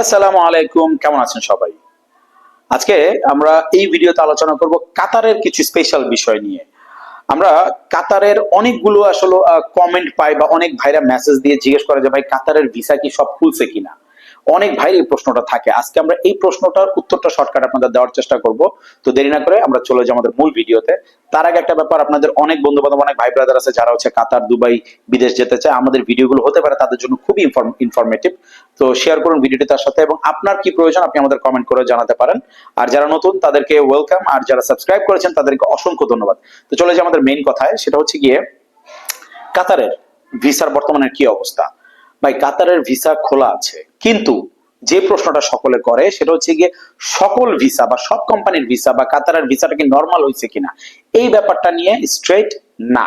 আসসালামু আলাইকুম, কেমন আছেন সবাই? আজকে আমরা এই ভিডিওতে আলোচনা করব কাতারের কিছু স্পেশাল বিষয় নিয়ে। আমরা কাতারের অনেকগুলো আসলে কমেন্ট পাই বা অনেক ভাইরা মেসেজ দিয়ে জিজ্ঞেস করে যে, ভাই, কাতারের ভিসা কি সব খুলছে কিনা? অনেক ভাই এই প্রশ্নটা থাকে। আজকে আমরা এই প্রশ্নটার উত্তরটা শর্টকাট আপনাদের দেওয়ার চেষ্টা করব। তো দেরি না করে আমরা চলে যাই আমাদের মূল ভিডিওতে। তার আগে একটা ব্যাপার, আপনাদের অনেক বন্ধু বান্ধব অনেক ভাই ব্রাদার আছে যারা হচ্ছে কাতার, দুবাই বিদেশ যেতে চায়। আমাদের ভিডিওগুলো হতে পারে তাদের জন্য খুবই ইনফরমেটিভ তো শেয়ার করুন ভিডিওটি তার সাথে এবং আপনার কি প্রয়োজন আপনি আমাদের কমেন্ট করে জানাতে পারেন। আর যারা নতুন, তাদেরকে ওয়েলকাম আর যারা সাবস্ক্রাইব করেছেন, তাদেরকে অসংখ্য ধন্যবাদ। তো চলে যাই আমাদের মেইন কথায়। সেটা হচ্ছে গিয়ে, কাতারের ভিসার বর্তমানে কি অবস্থা? ভাই, কাতারের ভিসা খোলা আছে। কিন্তু যে প্রশ্নটা সকলে করে সেটা হচ্ছে গিয়ে সকল ভিসা বা সব কোম্পানির ভিসা বা কাতারের ভিসাটা কি নর্মাল হয়েছে কিনা? এই ব্যাপারটা নিয়ে স্ট্রেট না।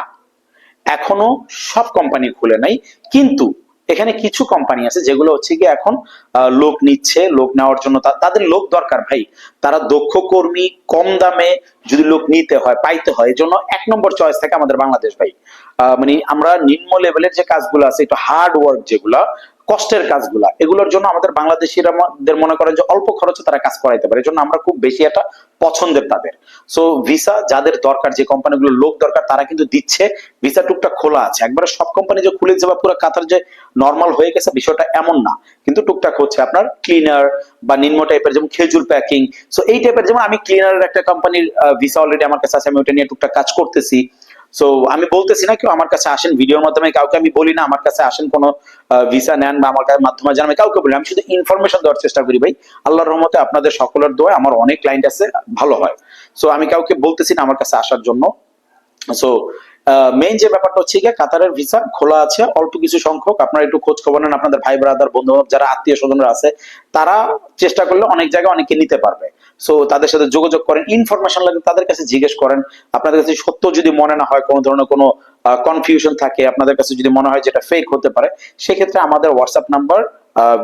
এখনও সব কোম্পানি খুলে নাই। কিন্তু এখানে কিছু কোম্পানি আছে যেগুলো হচ্ছে কি এখন লোক নিচ্ছে, লোক নেওয়ার জন্য তাদের লোক দরকার ভাই। তারা দক্ষ কর্মী, কম দামে যদি লোক নিতে হয়, পাইতে হয় জন্য এক নম্বর চয়েস থাকে আমাদের বাংলাদেশ ভাই। মানে আমরা নিম্ন লেভেলের যে কাজগুলো আছে, একটু হার্ড ওয়ার্ক যেগুলা কষ্টের কাজগুলা, এগুলোর জন্য আমাদের বাংলাদেশিরা দের মনে করেন যে অল্প খরচে তারা কাজ করাইতে পারে, এজন্য আমরা খুব বেশি একটা পছন্দের তাদের। সো ভিসা যাদের দরকার, যে কোম্পানিগুলো লোক দরকার, তারা কিন্তু দিচ্ছে ভিসা টুকটাক খোলা আছে। একবারে সব কোম্পানি যে খুলে যাবে, পুরো কাতার যে নর্মাল হয়ে গেছে, বিষয়টা এমন না। কিন্তু টুকটাক হচ্ছে আপনার ক্লিনার বা নিম্ন টাইপের যেমন খেজুর প্যাকিং সো এই টাইপের যেমন আমি ক্লিনারের একটা কোম্পানির ভিসা অলরেডি আমার কাছে আছে, আমি ওটা নিয়ে টুকটাক কাজ করতেছি। সো আমি বলতেছি না কেউ আমার কাছে আসেন ভিডিওর মাধ্যমে, কাউকে আমি বলি না, আমার কাছে আসেন কোনো ভিসা নেন বা আমার কাছে মাধ্যমে আমি কাউকে বলি আমি শুধু ইনফরমেশন দেওয়ার চেষ্টা করি ভাই। আল্লাহর রহমতে আপনাদের সকলের দোয়া আমার অনেক ক্লায়েন্ট আছে, ভালো হয়। সো আমি কাউকে বলতেছি না আমার কাছে আসার জন্য। সো মেইন যে ব্যাপারটা হচ্ছে গিয়ে, কাতারের ভিসা খোলা আছে, অল্প কিছু সংখ্যক। আপনারা একটু খোঁজ খবর নেন, আপনাদের ভাই ব্রাদার বন্ধু যারা আত্মীয় স্বজনরা আছে, তারা চেষ্টা করলে অনেক জায়গায় অনেকে নিতে পারবে। সো তাদের সাথে যোগাযোগ করেন ইনফরমেশন লাগে তাদের কাছে জিজ্ঞেস করেন। আপনাদের কাছে সত্য যদি মনে না হয়, কোনো ধরনের কোনো কনফিউশন থাকে, আপনাদের কাছে যদি মনে হয় যেটা ফেক হতে পারে, সেক্ষেত্রে আমাদের হোয়াটসঅ্যাপ নাম্বার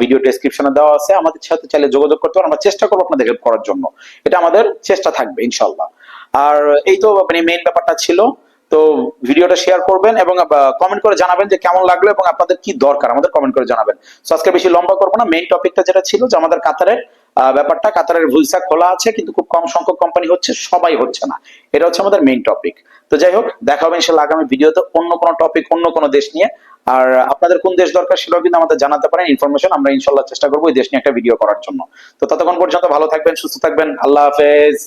ভিডিও ডেসক্রিপশনে দেওয়া আছে। আমাদের সাথে চাইলে যোগাযোগ করতে পারেন। আমরা চেষ্টা করব আপনাদের হেল্প করার জন্য। এটা আমাদের চেষ্টা থাকবে ইনশাল্লাহ আর এই তো মানে মেইন ব্যাপারটা ছিল। তো ভিডিওটা শেয়ার করবেন এবং কমেন্ট করে জানাবেন যে কেমন লাগল এবং আপনাদের কি দরকার। আমাদের কমেন্ট করে জানাবেন। তো আজকে বেশি লম্বা করব না। মেইন টপিকটা যেটা ছিল যে আমাদের কাতারের ব্যাপারটা কাতারের ভুলসা খোলা আছে, কিন্তু খুব কম সংখ্যক কোম্পানি হচ্ছে, সবাই হচ্ছে না। এটা হচ্ছে আমাদের মেইন টপিক তো যাই হোক, দেখা হবে ইনশাল্লাহ আগামী ভিডিওতে অন্য কোনো টপিক অন্য কোনো দেশ নিয়ে। আর আপনাদের কোন দেশ দরকার সেটাও কিন্তু আমাদের জানাতে পারেন। ইনফরমেশন আমরা ইনশাল্লাহ চেষ্টা করব এই দেশ নিয়ে একটা ভিডিও করার জন্য। তো ততক্ষণ পর্যন্ত ভালো থাকবেন, সুস্থ থাকবেন। আল্লাহ হাফেজ।